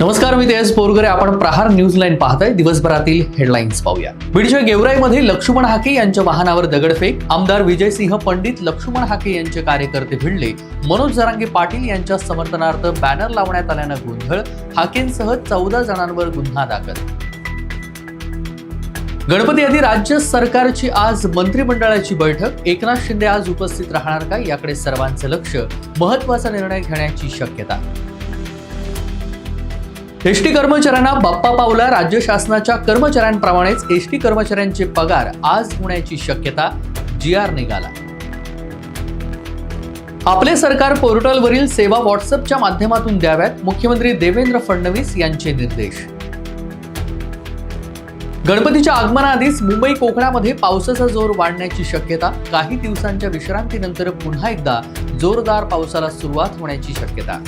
नमस्कार मी तेज बोरगरे आपण प्रहार न्यूज लाईन पाहताय. दिवसभरातील हेडलाईन्स पाहूया. बीडच्या गेवराईमध्ये लक्ष्मण हाके यांच्या वाहनावर दगडफेक. आमदार विजयसिंह पंडित लक्ष्मण हाके यांचे कार्यकर्ते भिडले. मनोज जरांगे पाटील यांच्या समर्थनार्थ बॅनर लावण्यात आल्यानं गोंधळ. हाकेंसह चौदा जणांवर गुन्हा दाखल. गणपती आधी राज्य सरकारची आज मंत्रिमंडळाची बैठक. एकनाथ शिंदे आज उपस्थित राहणार का? याकडे सर्वांचं लक्ष. महत्त्वाचा निर्णय घेण्याची शक्यता. एसटी कर्मचाऱ्यांना बाप्पा पावला राज्य शासनाच्या कर्मचाऱ्यांप्रमाणेच एसटी कर्मचाऱ्यांचे पगार आज होण्याची शक्यता जी आर निघाला. आपले सरकार पोर्टलवरील सेवा व्हॉट्सअपच्या माध्यमातून द्याव्यात मुख्यमंत्री देवेंद्र फडणवीस यांचे निर्देश. गणपतीच्या आगमनाआधीच मुंबई कोकणामध्ये पावसाचा जोर वाढण्याची शक्यता काही दिवसांच्या विश्रांतीनंतर पुन्हा एकदा जोरदार पावसाला सुरुवात होण्याची शक्यता.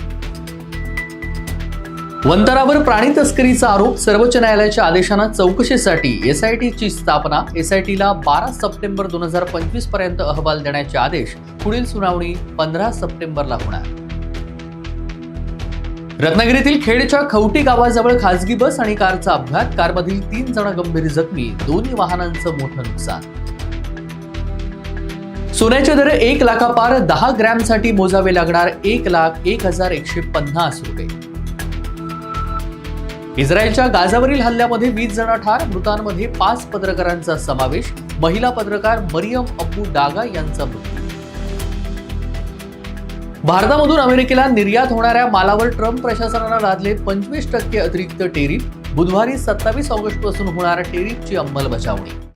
वंतरावर प्राणी तस्करीचा आरोप सर्वोच्च न्यायालयाच्या आदेशानं चौकशीसाठी एसआयटीची स्थापना एसआयटीला बारा सप्टेंबर दोन हजार पंचवीसपर्यंत अहवाल देण्याचे आदेश पुढील सुनावणी पंधरा सप्टेंबरला होणार. रत्नागिरीतील खेडच्या खवटी गावाजवळ खासगी बस आणि कारचा अपघात कारमधील तीन जण गंभीर जखमी दोन्ही वाहनांचं मोठं नुकसान. सोन्याचे दर एक लाखापार दहा ग्रॅमसाठी मोजावे लागणार एक लाख एक हजार एकशे पन्नास रुपये. इस्रायलच्या गाजावरील हल्ल्यामध्ये वीस जण ठार मृतांमध्ये पाच पत्रकारांचा समावेश महिला पत्रकार मरियम अब्बू डागा यांचा मृत्यू. भारतामधून अमेरिकेला निर्यात होणाऱ्या मालावर ट्रम्प प्रशासनानं लादले पंचवीस टक्के अतिरिक्त टेरिफ. बुधवारी सत्तावीस ऑगस्टपासून होणाऱ्या टेरिफची अंमलबजावणी.